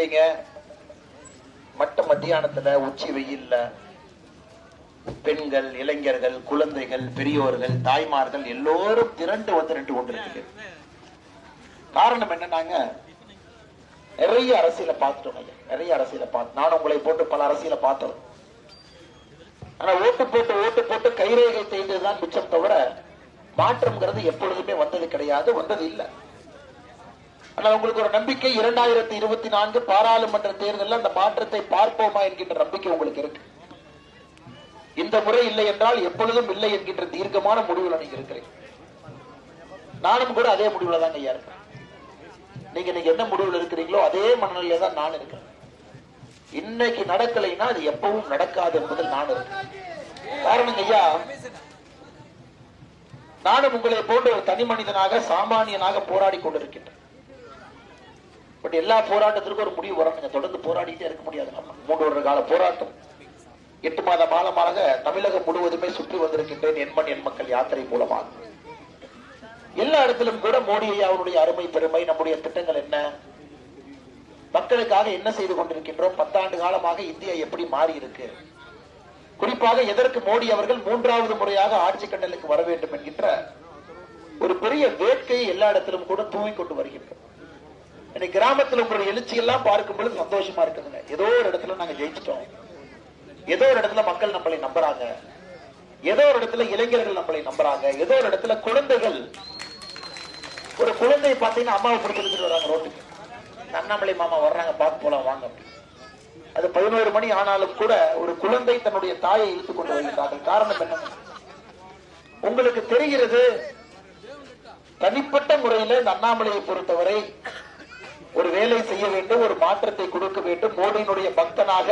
இல்லைங்க மட்ட மத்தியானத்துல உச்சி வெயில்ல பெண்கள் இளைஞர்கள் குழந்தைகள் பெரியோர்கள் தாய்மார்கள் எல்லோரும் திரண்டு வந்து நின்று கொண்டிருக்கு காரணம் என்னன்னாங்க? நிறைய அரசியல பார்த்துட்டோம் நிறைய அரசியல பார்த்து நான் உங்களை போட்டு பல அரசியல பார்த்தோம். ஆனா ஓட்டு போட்டு ஓட்டு போட்டு கைரேகை செய்ததுதான் மிச்சம் தவிர மாற்றம்ங்கிறது எப்பொழுதுமே வந்தது கிடையாது வந்தது இல்லை. ஆனா உங்களுக்கு ஒரு நம்பிக்கை இரண்டாயிரத்தி இருபத்தி நான்கு பாராளுமன்ற தேர்தலில் அந்த மாற்றத்தை பார்ப்போமா என்கின்ற நம்பிக்கை உங்களுக்கு இருக்கு. இந்த முறை இல்லை என்றால் எப்பொழுதும் இல்லை என்கின்ற தீர்க்கமான முடிவுல நீங்க இருக்கிறேன் நானும் கூட அதே முடிவுல தான் ஐயா இருக்கேன் நீங்க நீங்க என்ன முடிவுல இருக்கிறீங்களோ அதே மனநிலையில தான் நான் இருக்கேன் இன்னைக்கு நடக்கலைன்னா அது எப்பவும் நடக்காது என்பதில் நான் இருக்கேன் காரணம் ஐயா நானும் உங்களை போன்ற ஒரு தனி மனிதனாக சாமானியனாக போராடி கொண்டிருக்கின்றேன். பட் எல்லா போராட்டத்திற்கும் ஒரு முடிவு வரணும் தொடர்ந்து போராடிட்டே இருக்க முடியாது. நம்ம மூன்று வருட கால போராட்டம். எட்டு மாத காலமாக தமிழகம் முழுவதுமே சுற்றி வந்திருக்கின்றேன் எண்மண் எண் மக்கள் யாத்திரை மூலமாக. எல்லா இடத்திலும் கூட மோடி அவருடைய அருமை பெருமை நம்முடைய திட்டங்கள் என்ன? மக்களுக்காக என்ன செய்து கொண்டிருக்கின்றோம்? பத்தாண்டு காலமாக இந்தியா எப்படி மாறி இருக்கு குறிப்பாக எதற்கு மோடி அவர்கள் மூன்றாவது முறையாக ஆட்சி கண்டலுக்கு வர வேண்டும் என்கின்ற ஒரு பெரிய வேட்கையை எல்லா இடத்திலும் கூட தூவி கொண்டு வருகின்றோம். இன்னைக்கு கிராமத்துல உங்களுடைய எழுச்சி எல்லாம் பார்க்கும் பொழுது சந்தோஷமா இருக்குதுங்க. ஏதோ ஒரு இடத்துல நாங்க ஜெயிச்சிட்டோம். ஏதோ ஒரு இடத்துல மக்கள் நம்மளை நம்புறாங்க. ஏதோ ஒரு இடத்துல இளைஞர்கள் நம்மளை நம்புறாங்க. ஏதோ ஒரு இடத்துல குழந்தைகள் ஒரு குழந்தைய பார்த்தீங்கன்னா அம்மாவை பிடிச்சிட்டு வராங்க ரோட்டுக்கு. அண்ணாமலை மாமா வர்றாங்க பார்த்து போலாம் வாங்க அது பதினோரு மணி ஆனாலும் கூட ஒரு குழந்தை தன்னுடைய தாயை இழுத்துக் கொண்டு வருகிறார்கள். காரணம் என்ன? உங்களுக்கு தெரிகிறது தனிப்பட்ட முறையில இந்த அண்ணாமலையை பொறுத்தவரை ஒரு வேலை செய்ய வேண்டும் ஒரு மாற்றத்தை கொடுக்க வேண்டும். மோடியினுடைய பக்தனாக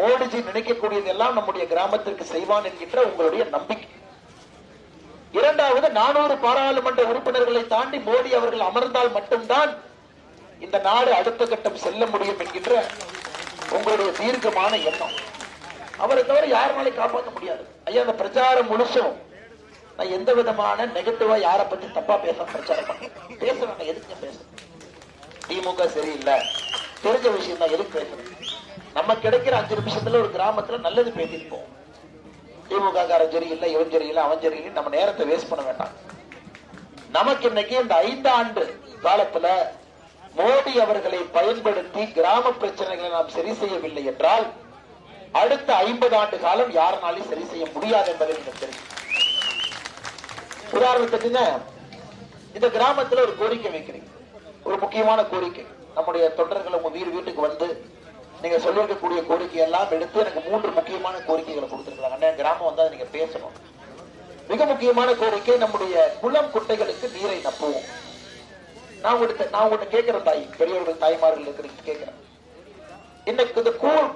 மோடிஜி நினைக்கக்கூடியதெல்லாம் நம்முடைய கிராமத்திற்கு செய்வான் என்கின்ற உங்களுடைய நம்பிக்கை. இரண்டாவது நானூறு பாராளுமன்ற உறுப்பினர்களை தாண்டி மோடி அவர்கள் அமர்ந்தால் மட்டும்தான் இந்த நாடு அடுத்த கட்டம் செல்ல முடியும் என்கின்ற உங்களுடைய தீர்க்கமான எண்ணம். அவரை தவிர யாருனாலையும் காப்பாற்ற முடியாது. ஐயா அந்த பிரச்சாரம் முழுசும் நான் எந்த விதமான நெகட்டிவா யாரை பத்தி தப்பா பேச பிரச்சாரம் பண்ணேன் பேசுறேன் எதுக்கு பேசுறேன் திமுக சரியில்லை. தெரிஞ்ச விஷயம் தான் எதுக்கு பேசணும் நம்ம கிடைக்கிற அஞ்சு நிமிஷத்துல ஒரு கிராமத்துல நல்லது பேசியிருப்போம். திமுக காரன் சரியில்லை இவன் சரியில்லை அவன் சரியில்லை நம்ம நேரத்தை வேஸ்ட் பண்ண வேண்டாம். நமக்கு இன்னைக்கு இந்த ஐந்து ஆண்டு காலத்துல மோடி அவர்களை பயன்படுத்தி கிராம பிரச்சனைகளை நாம் சரி செய்யவில்லை என்றால் அடுத்த ஐம்பது ஆண்டு காலம் யாருனாலையும் சரி செய்ய முடியாது என்பதை நீங்க தெரியும் உதாரணத்துக்குங்க இந்த கிராமத்துல ஒரு கோரிக்கை வைக்கிறீங்க. ஒரு முக்கியமான கோரிக்கை. நம்முடைய தொண்டர்கள் உங்க வீடு வீட்டுக்கு வந்து நீங்க சொல்லியிருக்கக்கூடிய கோரிக்கை எல்லாம் எடுத்து எனக்கு மூன்று முக்கியமான கோரிக்கைகளை கொடுத்திருக்காங்க அண்ணன் கிராமம் வந்தா நீங்க பேசணும். மிக முக்கியமான கோரிக்கை நம்முடைய குளம் குட்டைகளுக்கு நீரை நப்புவோம். நான் உங்கள்கிட்ட நான் உங்கள்கிட்ட கேட்கிறேன் தாய் பெரியவர்கள் தாய்மார்கள் இருக்கிறீங்க கேட்கிறேன் இன்னைக்கு இந்த கூழ்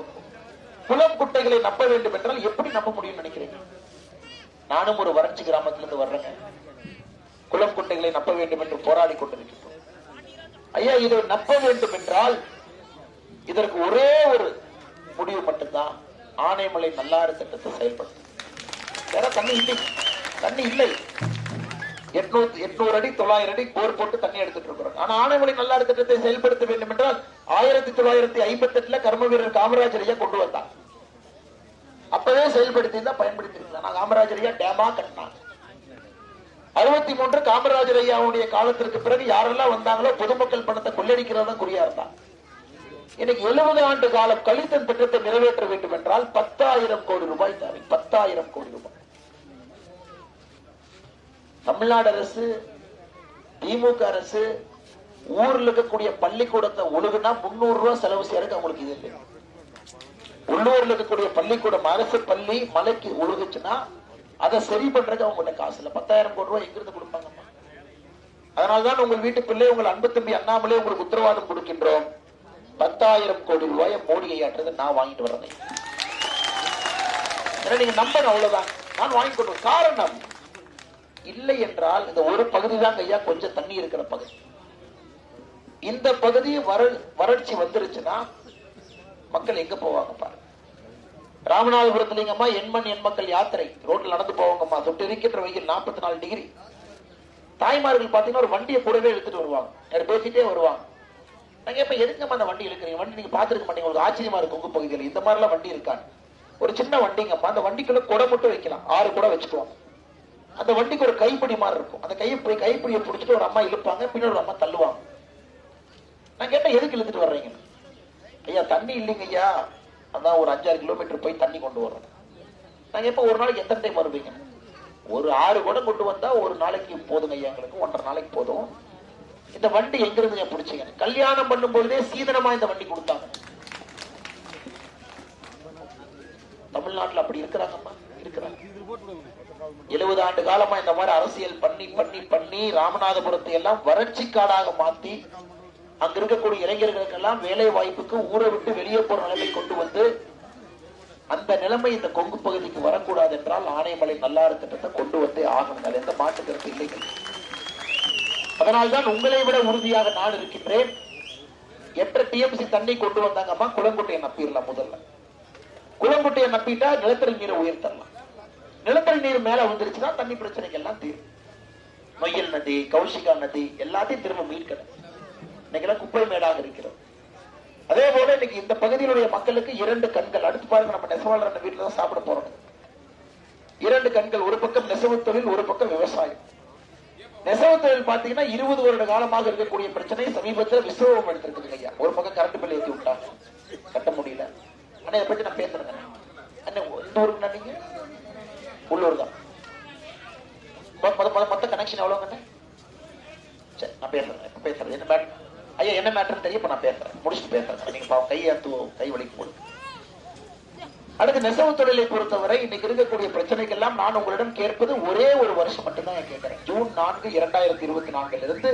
குளம் குட்டைகளை நம்ப வேண்டும் என்றால் எப்படி நம்ப முடியும்னு நினைக்கிறீங்க? நானும் ஒரு வறட்சி கிராமத்திலிருந்து வர்றேங்க. குளம் குட்டைகளை நம்ப வேண்டும் என்று போராடி கொண்டிருக்கிறேன். ஐயா இதை நம்ப வேண்டும் என்றால் இதற்கு ஒரே ஒரு முடிவு மட்டும்தான். ஆனைமலை நல்லாறு திட்டத்தை செயல்படுத்தும். வேற தண்ணி இல்லை. தண்ணி இல்லை. எட்நூத்தி எட்நூறு அடி தொள்ளாயிரம் அடி போர் போட்டு தண்ணி எடுத்துட்டு இருக்கிறோம். ஆனா ஆனைமலை நல்லாறு திட்டத்தை செயல்படுத்த வேண்டும் என்றால் ஆயிரத்தி தொள்ளாயிரத்தி ஐம்பத்தி எட்டுல கர்ம வீரர் காமராஜர் ஐயா கொண்டு வந்தார். அப்பவே செயல்படுத்தி தான் பயன்படுத்தி இருந்தாங்க காமராஜர் ஐயா டேமா கட்டினாங்க அறுபத்தி மூன்று காமராஜர் ஐயாவுடைய காலத்திற்கு பிறகு யாரெல்லாம் வந்தாங்களோ பொதுமக்கள் பணத்தை கொள்ளடிக்கிறதா குறியா இருந்தாங்க இன்னைக்கு எழுபது ஆண்டு காலம் கழித்த திட்டத்தை நிறைவேற்ற வேண்டும் என்றால் பத்தாயிரம் கோடி ரூபாய் தேவை. பத்தாயிரம் கோடி ரூபாய். தமிழ்நாடு அரசு திமுக அரசு ஊர்ல இருக்கக்கூடிய பள்ளிக்கூடத்தை ஒழுகுனா முன்னூறு ரூபாய் செலவு செய்யறதுக்கு அவங்களுக்கு இது இல்லை உள்ளூர்ல இருக்கக்கூடிய பள்ளிக்கூடம் அரசு பள்ளி மலைக்கு ஒழுகுச்சுன்னா அதை சரி பண்றது அவங்கள்ட்ட காசு இல்லை. பத்தாயிரம் கோடி ரூபாய் எங்கிருந்து கொடுப்பாங்கம்மா அதனால்தான் உங்கள் வீட்டு பிள்ளை உங்கள் அன்பு தம்பி அண்ணாமலே உங்களுக்கு உத்தரவாதம் கொடுக்கின்றோம். பத்தாயிரம் கோடி ரூபாயை மோடி ஐயாட்டுறது நான் வாங்கிட்டு வரேன் ஏன்னா நீங்க நம்பணும் அவ்வளவுதான். நான் வாங்கி கொண்டு காரணம் இல்லை என்றால் இந்த ஒரு பகுதி தான் ஐயா கொஞ்சம் தண்ணி இருக்கிற பகுதி. இந்த பகுதி வறட்சி வந்துருச்சுன்னா மக்கள் எங்க போவாங்க பாருங்க. ராமநாதபுரத்துலங்கம்மா எண்மண் எண் மக்கள் யாத்திரை. ரோட்ல நடந்து போவாங்கம்மா. தொட்டு இருக்கின்ற வெயில் நாற்பத்தி நாலு டிகிரி. தாய்மார்கள் பாத்தீங்கன்னா ஒரு வண்டியை கூடவே எடுத்துட்டு வருவாங்க. பேசிட்டே வருவாங்க. நாங்க இப்ப எதுக்குமா அந்த வண்டி இழுக்கிறீங்க? வண்டி நீங்க பாத்துருக்க மாட்டீங்க. உங்களுக்கு ஆச்சரியமா இருக்கும் உங்க பகுதியில். இந்த மாதிரிலாம் வண்டி இருக்கான்னு. ஒரு சின்ன வண்டிங்கம்மா. அந்த வண்டிக்குள்ள குடை மட்டும் வைக்கலாம். ஆறு கூட வச்சுக்குவாங்க அந்த வண்டிக்கு ஒரு கைப்பிடி மாதிரி இருக்கும். அந்த கைப்பிடி கைப்பிடியை பிடிச்சிட்டு ஒரு அம்மா இழுப்பாங்க. பின்னாடி ஒரு அம்மா தள்ளுவாங்க. நான் கேட்டேன் எதுக்கு இழுத்துட்டு வர்றீங்க? ஐயா தண்ணி இல்லைங்க ஐயா. அதான் ஒரு அஞ்சாறு கிலோமீட்டர் போய் தண்ணி கொண்டு வரோம் நாங்க எப்ப ஒரு நாளைக்கு எத்தனை டைம் வருவீங்க? ஒரு ஆறு குடம் கொண்டு வந்தா ஒரு நாளைக்கு போதுங்க ஐயா எங்களுக்கு ஒன்றரை நாளைக்கு போதும். இந்த வண்டி எங்கிருந்து பிடிச்சீங்க? கல்யாணம் பண்ணும் பொழுதே சீதனமா இந்த வண்டி கொடுத்தாங்க. தமிழ்நாட்டுல அப்படி இருக்கிறாங்கம்மா இருக்கிறாங்க. எழுபது ஆண்டு காலமா இந்த மாதிரி அரசியல் பண்ணி பண்ணி பண்ணி ராமநாதபுரத்தை எல்லாம் வறட்சி காடாக மாத்தி அங்க இருக்கக்கூடிய இளைஞர்களுக்கெல்லாம் வேலை வாய்ப்புக்கு ஊரை விட்டு வெளியே போற நிலைமை கொண்டு வந்து அந்த நிலைமை இந்த கொங்கு பகுதிக்கு வரக்கூடாது என்றால் ஆனைமலை நல்லாறு திட்டத்தை கொண்டு வந்தே ஆகணும் அதுல எந்த மாற்று கருத்து அதனால்தான் உங்களை விட உறுதியாக நான் இருக்கின்றேன். எட்ட டிஎம்சி தண்ணி கொண்டு வந்தாங்கம்மா குளங்குட்டையை நப்பிடலாம் முதல்ல. குளங்குட்டையை நப்பிட்டா நிலத்தடி நீரை உயர்த்தரலாம் நிலத்தடி நீர் மேல வந்துருச்சுன்னா தண்ணி பிரச்சனைகள் எல்லாம் தீரும். நொய்யல் நதி கௌஷிகா நதி எல்லாத்தையும் திரும்ப மீட்கணும். இன்னைக்கு குப்பை மேடாக இருக்கிறது. அதே போல இன்னைக்கு இந்த பகுதியினுடைய மக்களுக்கு இரண்டு கண்கள். அடுத்து பாருங்க நம்ம நெசவாளர் அந்த வீட்டுல தான் சாப்பிட போறோம். இரண்டு கண்கள். ஒரு பக்கம் நெசவு தொழில் ஒரு பக்கம் விவசாயம். நெசவு தொழில் பாத்தீங்கன்னா இருபது வருட காலமாக இருக்கக்கூடிய பிரச்சனை சமீபத்தில் விசுவம் எடுத்திருக்குது ஐயா ஒரு பக்கம் கரண்ட் பில் ஏற்றி விட்டாங்க கட்ட முடியல. ஆனா இதை பத்தி நான் பேசுறேன் அண்ணன் இந்த ஊருக்கு நீங்க? உள்ளூர் தான். மொத- மொத- மொத்த கனெக்ஷன் எவ்வளவுங்க சரி நான் பேசுறேன் பேசுறது பேசுறேன். என்ன ஐயா என்ன மேட்டர்னு தெரிய இப்ப நான் பேசுறேன். முடிச்சுட்டு பேசுறேன் நீங்க பாவம் கையை கை வலிக்கு போடு. அடுத்து நெசவு தொழிலை பொறுத்தவரை இன்னைக்கு இருக்கக்கூடிய பிரச்சனைகள் எல்லாம் நான் உங்களிடம் கேட்பது ஒரே ஒரு வருஷம் மட்டும்தான் கேட்கிறேன். ஜூன் நான்கு இரண்டாயிரத்தி இருபத்தி நான்குல இருந்து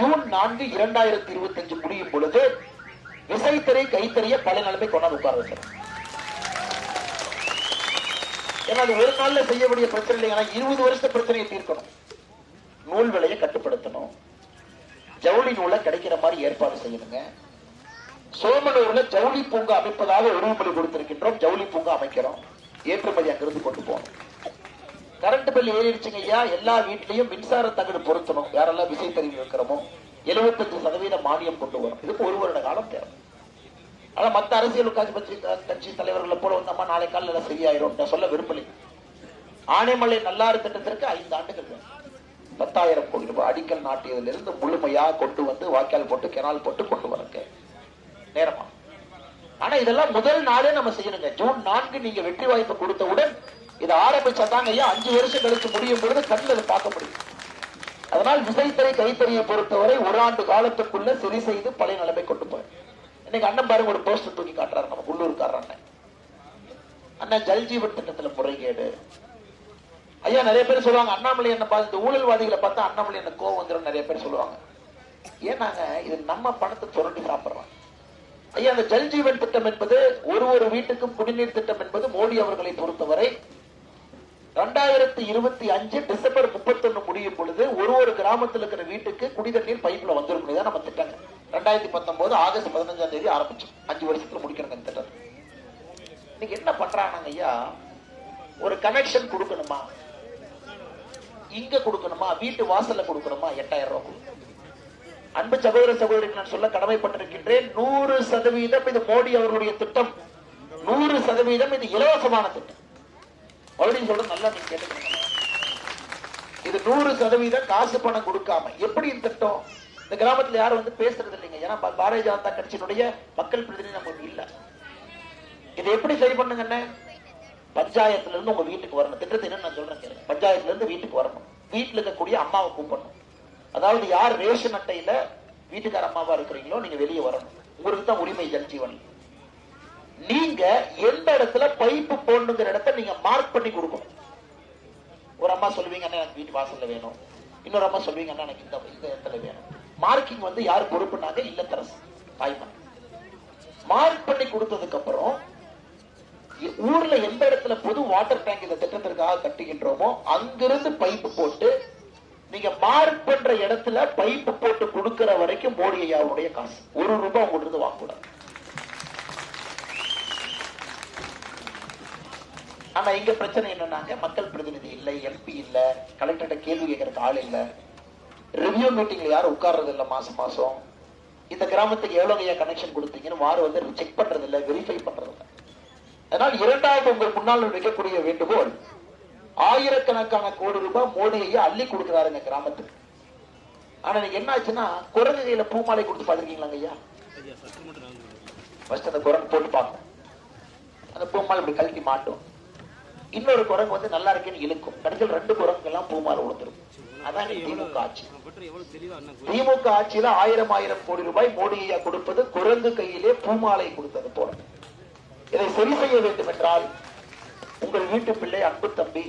ஜூன் நான்கு இரண்டாயிரத்தி இருபத்தி அஞ்சு முடியும் பொழுது விசைத்திரை கைத்தறிய பல நிலைமை கொண்டாந்து உட்கார வைக்கிறேன். ஏன்னா அது ஒரு நாள்ல செய்யக்கூடிய பிரச்சனை இல்லைங்கன்னா இருபது வருஷ பிரச்சனையை தீர்க்கணும். நூல் விலையை கட்டுப்படுத்தணும். ஜவுளி நூலை கிடைக்கிற மாதிரி ஏற்பாடு செய்யணுங்க. சோமனூர்ல ஜவுளி பூங்கா அமைப்பதாக உறுதிமொழி கொடுத்திருக்கின்றோம். ஜவுளி பூங்கா அமைக்கிறோம். ஏற்றுமதி அங்கிருந்து கொண்டு போகணும். கரண்ட் பில் ஏறிடுச்சுங்க ஐயா. எல்லா வீட்லயும் மின்சார தகடு பொருத்தணும். யாரெல்லாம் விசை இருக்கிறோமோ 75% சதவீத மானியம் கொண்டு வரும் இதுக்கு ஒரு வருட காலம் தேவை. ஆனா மத்த அரசியல் கட்சி கட்சி தலைவர்களை போல வந்தம்மா நாளை காலையில சரியாயிரும் நான் சொல்ல விரும்பலை. ஆனைமலை நல்லாறு திட்டத்திற்கு ஐந்து ஆண்டுகள் வேணும். பத்தாயிரம் கோடி ரூபாய் அடிக்கல் நாட்டியதிலிருந்து முழுமையா கொண்டு வந்து வாய்க்கால் போட்டு கெனால் போட்டு கொண்டு வரங்க நேரமா? ஆனா இதெல்லாம் முதல் நாளே நம்ம செய்யணுங்க. ஜூன் நான்கு நீங்க வெற்றி வாய்ப்பு கொடுத்தவுடன் இதை ஆரம்பிச்சாதாங்க ஐயா அஞ்சு வருஷம் கழிச்சு முடியும் பொழுது கண்ணில் பார்க்க முடியும். அதனால் விசைத்தறி கைத்தறியை பொறுத்தவரை ஒரு ஆண்டு காலத்துக்குள்ள சரி செய்து பழைய நிலைமை கொண்டு போய். இன்னைக்கு அண்ணன் பாருங்க ஒரு போஸ்டர் தூக்கி காட்டுறாரு நம்ம உள்ளூர்காரர் அண்ணன் அண்ணன் ஜல்ஜீவன் திட்டத்துல முறைகேடு. ஐயா நிறைய பேர் சொல்லுவாங்க அண்ணாமலை என்ன பார்த்து இந்த ஊழல்வாதிகளை பார்த்தா அண்ணாமலை என்ன கோவம் வந்துடும் நிறைய பேர் சொல்லுவாங்க. ஏன்னாங்க இது நம்ம பணத்தை சுரண்டி சாப்பிடுறோம்? ஐயா அந்த ஜல்ஜீவன் திட்டம் என்பது ஒரு ஒரு வீட்டுக்கும் குடிநீர் திட்டம் என்பது மோடி அவர்களை பொறுத்தவரை ரெண்டாயிரத்தி இருபத்தி அஞ்சு டிசம்பர் முப்பத்தொன்னு முடியும் பொழுது ஒரு ஒரு கிராமத்தில் இருக்கிற வீட்டுக்கு குடிதண்ணீர் பைப்ல வந்துடும் தான் நம்ம திட்டங்க. ரெண்டாயிரத்தி பத்தொன்பது ஆகஸ்ட் பதினஞ்சாம் தேதி ஆரம்பிச்சோம் அஞ்சு வருஷத்துல முடிக்கணும் இந்த திட்டம். இன்னைக்கு என்ன பண்றாங்க ஐயா? ஒரு கனெக்ஷன் கொடுக்கணுமா? இங்க கொடுக்கணுமா? வீட்டு வாசல்ல கொடுக்கணுமா? எட்டாயிரம் ரூபாய் அன்பு சகோதர சகோதரிக்கு நான் சொல்ல கடமைப்பட்டிருக்கின்றேன். நூறு சதவீதம் இது மோடி அவர்களுடைய திட்டம். நூறு சதவீதம் இது இலவசமான திட்டம். மறுபடியும் சொல்ல நல்லா நீங்க கேட்டுக்கணும் இது நூறு சதவீதம் காசு பணம் கொடுக்காம. எப்படி இந்த திட்டம்? இந்த கிராமத்துல யாரும் வந்து பேசுறது இல்லைங்க. ஏன்னா பாரதிய ஜனதா கட்சியினுடைய மக்கள் பிரதிநிதி நமக்கு இல்ல. இதை எப்படி சரி பண்ணுங்கன்னு பஞ்சாயத்துல இருந்து உங்க வீட்டுக்கு வரணும். திட்டத்தை என்ன நான் சொல்றேன் பஞ்சாயத்துல இருந்து வீட்டுக்கு வரணும். வீட்டுல இருக்கக்கூடிய அம்மாவை கூப்பிடணும். அதாவது யார் ரேஷன் அட்டையில வீட்டுக்கார அம்மாவா இருக்கிறீங்களோ நீங்க வெளியே வரணும். உங்களுக்கு தான் உரிமை ஜல்ஜீவன் நீங்க எந்த இடத்துல பைப்பு போடணுங்கிற இடத்த நீங்க மார்க் பண்ணி கொடுக்கணும். ஒரு அம்மா சொல்லுவீங்க அண்ணா எனக்கு வீட்டு வாசல்ல வேணும். இன்னொரு அம்மா சொல்லுவீங்க அண்ணா எனக்கு இந்த இந்த இடத்துல வேணும். மார்க்கிங் வந்து யார் பொறுப்புனாங்க இல்லத்தரசு தாய்மன் மார்க் பண்ணி கொடுத்ததுக்கு அப்புறம் ஊர்ல எந்த இடத்துல பொது வாட்டர் டேங்க் இந்த திட்டத்திற்காக கட்டுகின்றோமோ அங்கிருந்து பைப்பு போட்டு நீங்க மார்க் பண்ற இடத்துல பைப்பு போட்டு கொடுக்கிற வரைக்கும் மோடி ஐயாவுடைய காசு. ஒரு ரூபாய் உங்கள்ட்ட இருந்து வாங்கக்கூடாது. ஆனா இங்க பிரச்சனை என்னன்னாங்க? மக்கள் பிரதிநிதி இல்லை எம்பி இல்ல கலெக்டர்கிட்ட கேள்வி கேட்கறதுக்கு ஆள் இல்ல. ரிவ்யூ மீட்டிங்ல யாரும் உட்கார்றது இல்ல மாசம் மாசம். இந்த கிராமத்துக்கு எவ்வளவு ஐயா கனெக்ஷன் கொடுத்தீங்கன்னு வாரு வந்து செக் பண்றது இல்ல வெரிஃபை பண்றது இல்லை அதனால் இரண்டாவது உங்கள் முன்னால் வைக்கக்கூடிய வேண்டுகோள் ஆயிரக்கணக்கான கோடி ரூபாய் மோடி ஐயா அள்ளி கொடுக்கிறாருங்க கிராமத்துக்கு ஆனா நீங்க என்ன ஆச்சுன்னா குரங்கு கையில பூமாலை கொடுத்து பாத்திருக்கீங்களாங்க ஐயா ஃபர்ஸ்ட் அந்த குரங்கு போட்டு பார்க்கும் அந்த பூமாலை இப்படி கழட்டி மாட்டும். இன்னொரு குரங்கு வந்து நல்லா இருக்கேன்னு இழுக்கும். கடைசியில் ரெண்டு குரங்கு எல்லாம் பூமாலை விழுந்துரும் அதான் திமுக ஆட்சி. திமுக ஆட்சியில ஆயிரம் ஆயிரம் கோடி ரூபாய் மோடி ஐயா கொடுப்பது குரங்கு கையிலே பூமாலை கொடுத்தது போல. இதை சரி செய்ய வேண்டும் என்றால் உங்கள் வீட்டு பிள்ளை அன்பு தம்பி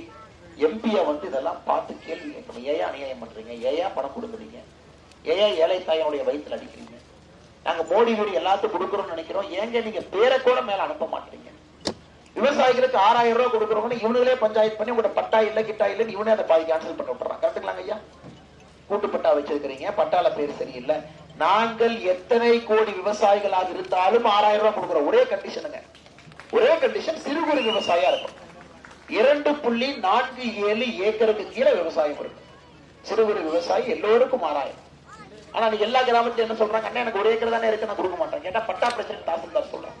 எம்பிய வந்து இதெல்லாம் பார்த்து கேள்வி கேட்கணும். ஏயா அநியாயம் பண்றீங்க? ஏயா பணம் கொடுக்குறீங்க. ஏயா ஏழை தாயனுடைய வயிற்றுல அடிக்கிறீங்க. நாங்க மோடி வீடு எல்லாத்துக்கும் கொடுக்குறோம்னு நினைக்கிறோம். ஏங்க நீங்க பேரை கூட மேல அனுப்ப மாட்டீங்க? விவசாயிகளுக்கு ஆறாயிரம் ரூபாய் கொடுக்குறவங்க இவனுங்களே பஞ்சாயத்து பண்ணி உங்களோட பட்டா இல்ல கிட்டா இல்லைன்னு இவனே அந்த பாதி கேன்சல் பண்ணி விட்டுறான். கரெக்டுங்களாங்க ஐயா? கூட்டு பட்டா வச்சிருக்கிறீங்க. பட்டால பேர் சரியில்லை. நாங்கள் எத்தனை கோடி விவசாயிகளாக இருந்தாலும் ஆறாயிரம் ரூபாய் கொடுக்குறோம். ஒரே கண்டிஷனுங்க ஒரே கண்டிஷன் சிறு குறு விவசாயா இருக்கும். இரண்டு புள்ளி நான்கு ஏழு ஏக்கருக்கு கீழே விவசாயம் இருக்கும். சிறு குறு விவசாயி எல்லோருக்கும் ஆறாயிரம் ஆனா நீங்க எல்லா கிராமத்துல என்ன சொல்றாங்க? அண்ணா எனக்கு ஒரு ஏக்கர் தானே இருக்கு நான் கொடுக்க மாட்டேன். கேட்டா பட்டா பிரச்சனை தாசில்தார் சொல்றேன்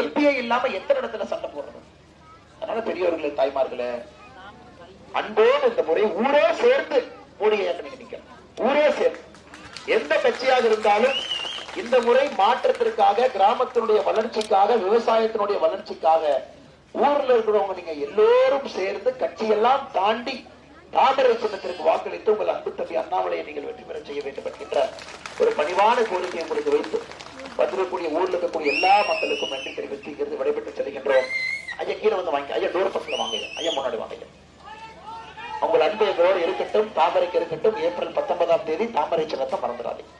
எம்பிஐ இல்லாம எத்தனை இடத்துல சண்டை போடுறது? அதனால பெரியவர்களே தாய்மார்களே அன்போடு இந்த முறை ஊரே சேர்ந்து மோடியை நிக்கணும். ஊரே சேர்ந்து. எந்த கட்சியாக இருந்தாலும் இந்த முறை மாற்றத்திற்காக கிராமத்தினுடைய வளர்ச்சிக்காக விவசாயத்தினுடைய வளர்ச்சிக்காக ஊர்ல இருக்கிறவங்க நீங்க எல்லோரும் சேர்ந்து கட்சியெல்லாம் தாண்டி தாமரை சின்னத்திற்கு வாக்களித்து உங்கள் அன்பு தம்பி அண்ணாமலையை நீங்கள் வெற்றி பெற செய்ய வேண்டும் என்கின்ற ஒரு பணிவான கோரிக்கையை உங்களுக்கு வைத்து வந்திருக்கக்கூடிய ஊர்ல இருக்கக்கூடிய எல்லா மக்களுக்கும் நன்றி தெரிவித்து இங்கிருந்து விடைபெற்று செல்கின்றோம். ஐயா கீழே வந்து வாங்கி ஐயா டோர் பக்கத்துல வாங்க ஐயா முன்னாடி வாங்க உங்கள் அன்பு எங்களோடு இருக்கட்டும் தாமரைக்கு இருக்கட்டும் ஏப்ரல் பத்தொன்பதாம் தேதி தாமரை சின்னத்தை மறந்துடாதீங்க.